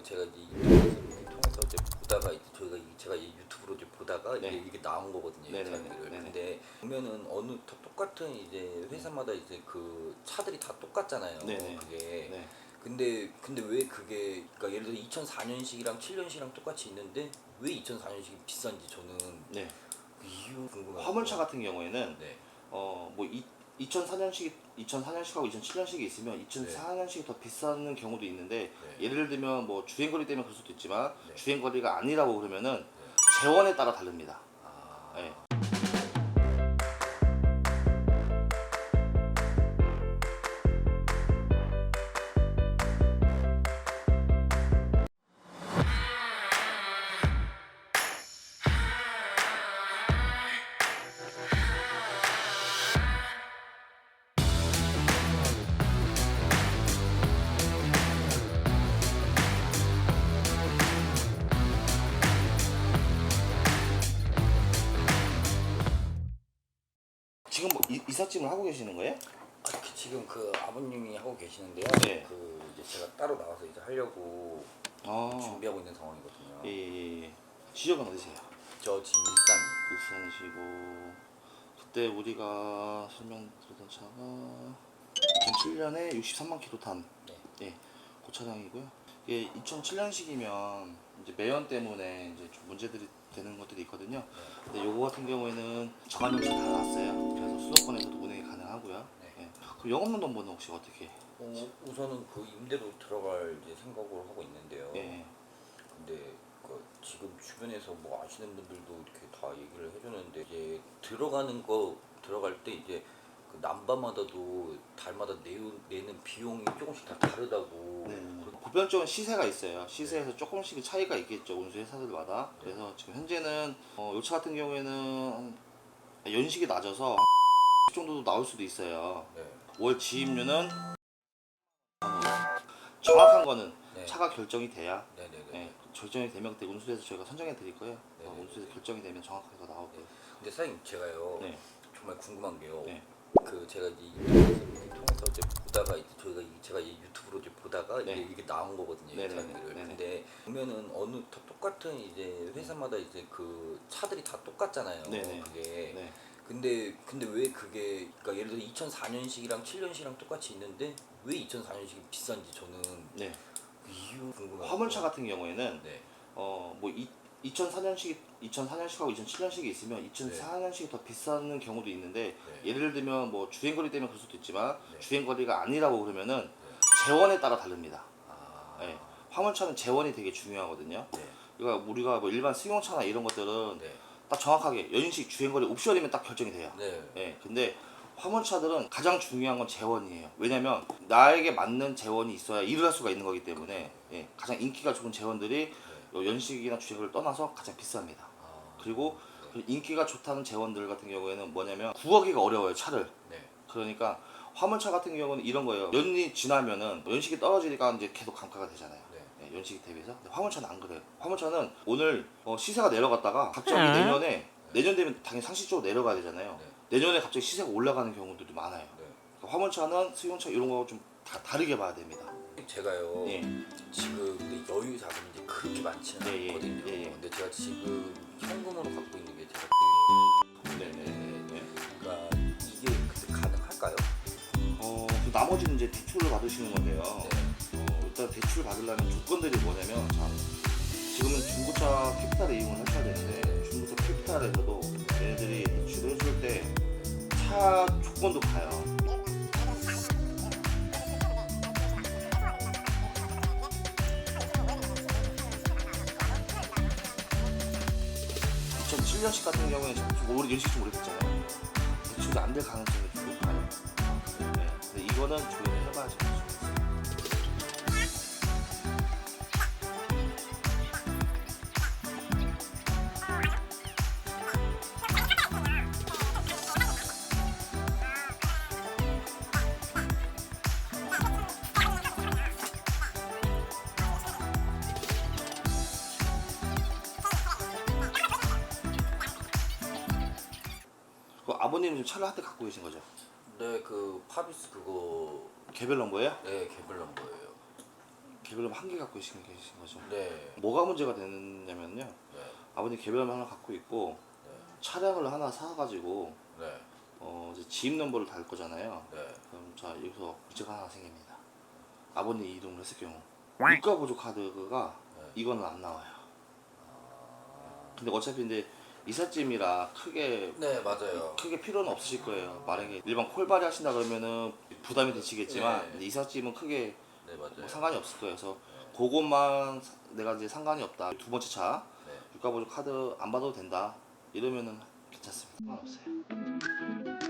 그 제가 이제 인터넷을 통해서 이제 보다가 이제 저희가 이- 제가 이 유튜브로 이제 보다가 네. 이게 나온 거거든요. 네네네. 자기를. 네네. 근데 보면은 어느 다 똑같은 이제 회사마다 이제 그 차들이 다 똑같잖아요. 네네. 그게. 네. 근데 근데 왜 그게 그러니까 예를 들어 2004년식이랑 7년식이랑 똑같이 있는데 왜 2004년식이 비싼지 저는 네. 그 이유 궁금해요. 화물차 같은 경우에는 네. 어뭐 2004년식 2004년식하고 2007년식이 있으면 2004년식이 더 비싼 경우도 있는데 네. 예를 들면 뭐 주행거리 때문에 그럴 수도 있지만 네. 주행거리가 아니라고 그러면은 재원에 따라 다릅니다. 아. 네. 지금 뭐 이, 이삿짐을 하고 계시는 거예요? 아, 그 지금 그 아버님이 하고 계시는데요. 네. 그 이제 제가 따로 나와서 이제 하려고 아. 준비하고 있는 상황이거든요. 예, 예, 예. 지역은 어디세요? 저 지금 일산. 일산이시고 그때 우리가 설명 드렸던 차가 2007년에 63만 킬로 탄 네. 예, 그 차량이고요. 이게 2007년식이면 이제 매연 때문에 이제 좀 문제들이 되는 것들이 있거든요. 근데 요거 같은 경우에는 저감용차 다 나왔어요. 그래서 수도권에서도 운행이 가능하고요. 네. 예. 그럼 영업용 넘버는 혹시 어떻게? 어, 우선은 그 임대로 들어갈 이제 생각으로 하고 있는데요. 예. 근데 그 지금 주변에서 뭐 아시는 분들도 이렇게 다 얘기를 해주는데 이제 들어가는 거 들어갈 때 이제 그 남바마다도 달마다 내는, 내는 비용이 조금씩 다 다르다고. 네. 보편적인 시세가 있어요. 시세에서 조금씩 차이가 있겠죠. 운수회사들마다. 그래서 지금 현재는 어, 요차 같은 경우에는 연식이 낮아서 정도도 나올 수도 있어요. 네. 월 지입료는 정확한 거는 네. 차가 결정이 돼야 네네네. 네, 결정이 되면 그때 운수에서 저희가 선정해 드릴 거예요. 어, 네네. 운수에서 결정이 되면 정확하게 더 나오고요. 근데 사장님 제가요 네. 정말 궁금한 게요. 네. 그 제가 이제 통해서 이제 보다가 이제 저희가 이- 제가 이 유튜브로 이제 보다가 네. 이제 이게 나온 거거든요. 이 네네네. 자기를. 네네. 근데 보면은 어느 다 똑같은 이제 회사마다 이제 그 차들이 다 똑같잖아요. 네네. 그게. 네. 근데 근데 왜 그게 그러니까 예를 들어 2004년식이랑 7년식이랑 똑같이 있는데 왜 2004년식이 비싼지 저는 네. 그 이유 궁금해요. 화물차 같은 경우에는 네. 어 뭐 2004년식 2004년식하고 2007년식이 있으면 2004년식이 더 비싼 경우도 있는데 네. 예를 들면 뭐 주행거리 때문에 그럴 수도 있지만 네. 주행거리가 아니라고 그러면은 재원에 따라 다릅니다. 아. 예. 화물차는 재원이 되게 중요하거든요. 네. 그러니까 우리가 뭐 일반 승용차나 이런 것들은 네. 딱 정확하게 연식 주행거리 옵션이면 딱 결정이 돼요. 네. 예. 근데 화물차들은 가장 중요한 건 재원이에요. 왜냐면 나에게 맞는 재원이 있어야 일을 할 수가 있는 거기 때문에 예. 가장 인기가 좋은 재원들이 요 연식이나 주행거리를 떠나서 가장 비쌉니다. 아. 그리고 그 인기가 좋다는 재원들 같은 경우에는 뭐냐면 구하기가 어려워요 차를. 네. 그러니까 화물차 같은 경우는 이런 거예요. 연이 지나면은 연식이 떨어지니까 이제 계속 감가가 되잖아요. 네. 예, 연식이 대비해서. 근데 화물차는 안 그래요. 화물차는 오늘 어, 시세가 내려갔다가 갑자기 네. 내년에 내년 되면 당연히 상식적으로 내려가야 되잖아요. 네. 내년에 갑자기 시세가 올라가는 경우들도 많아요. 네. 그러니까 화물차는 수용차 이런 거좀 다 다르게 봐야 됩니다. 제가요 예. 지금 근데 여유 자금이 그렇게 많지는 예, 예, 않거든요. 예, 예. 근데 제가 지금 현금으로 갖고 있는 게 제가 네 네네. 네. 그러니까 이게 근데 가능할까요? 어, 그 나머지는 이제 대출을 받으시는 건데요. 네. 어, 일단 대출 받으려면 조건들이 뭐냐면 자, 지금은 중고차 캐피탈을 이용을 하셔야 되는데 중고차 캐피탈에서도 얘네들이 대출을 해줄 때 차 조건도 봐요. 이 2007년식 같은 경우에는 좀 오래 연식이 좀 오래됐잖아요. 대출이 안될 가능성이 좀 높아요. 네. 근데 이거는 조회를 해봐야지. 아버님 지금 차를 한대 갖고 계신 거죠? 네, 그 파비스 그거 개별 넘버예요? 네 개별 넘버예요. 개별염 한개 갖고 계신 계신 거죠. 네. 뭐가 문제가 되냐면요. 네. 아버님 개별염 하나 갖고 있고 네. 차량을 하나 사가지고 네. 어, 이제 지입 넘버를 달 거잖아요. 네. 그럼 자 여기서 문제가 하나 생깁니다. 아버님 이동을 했을 경우 유가 보조 카드가 네. 이거는 안 나와요. 아. 근데 어차피 근데 이삿짐이라 크게 네 맞아요. 크게 필요는 없으실 거예요. 만약에 일반 콜발이 하신다 그러면은 부담이 되시겠지만 네. 이삿짐은 크게 네 맞아요. 뭐 상관이 없을 거예요. 그래서 그것만 사- 내가 이제 상관이 없다. 두 번째 차 네. 유가 보조 카드 안 받아도 된다. 이러면은 괜찮습니다. 상관없어요.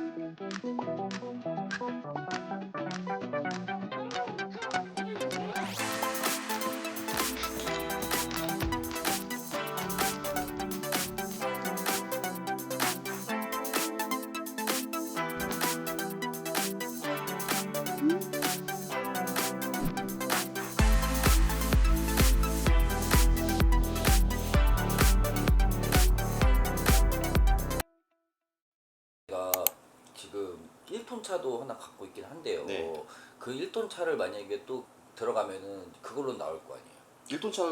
1톤 차도 하나 갖고 있긴 한데요. 네. 그 1톤 차를 만약에 또 들어가면은 그걸로 나올 거 아니에요. 1톤 차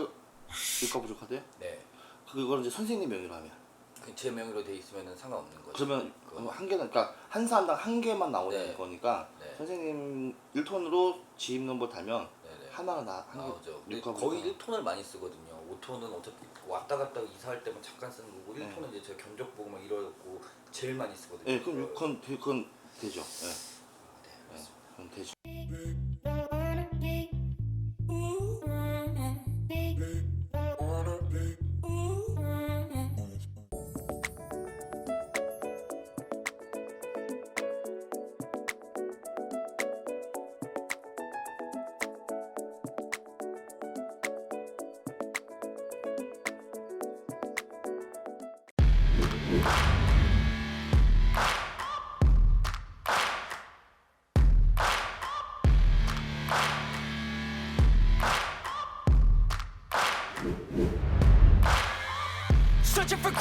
보조 카드요? 네. 그거는 이제 선생님 명의로 하면 그 제 명의로 돼 있으면은 상관없는 거죠. 그러면 그거. 한 개는 그러니까 한 사람당 한 개만 나오는 네. 거니까 네. 선생님 1톤으로 지입 넘버 달면 네네. 하나는 나한 개. 나오죠. 근데 거의 보조 1톤을 많이 쓰거든요. 5톤은 어차피 왔다 갔다 이사할 때만 잠깐 쓰는 거고 네. 1톤은 이제 제가 견적 보고 막 이러고 제일 많이 쓰거든요. 네, 그럼 그건 그건 되죠. 네, 아, 네. 그럼 되죠. Searching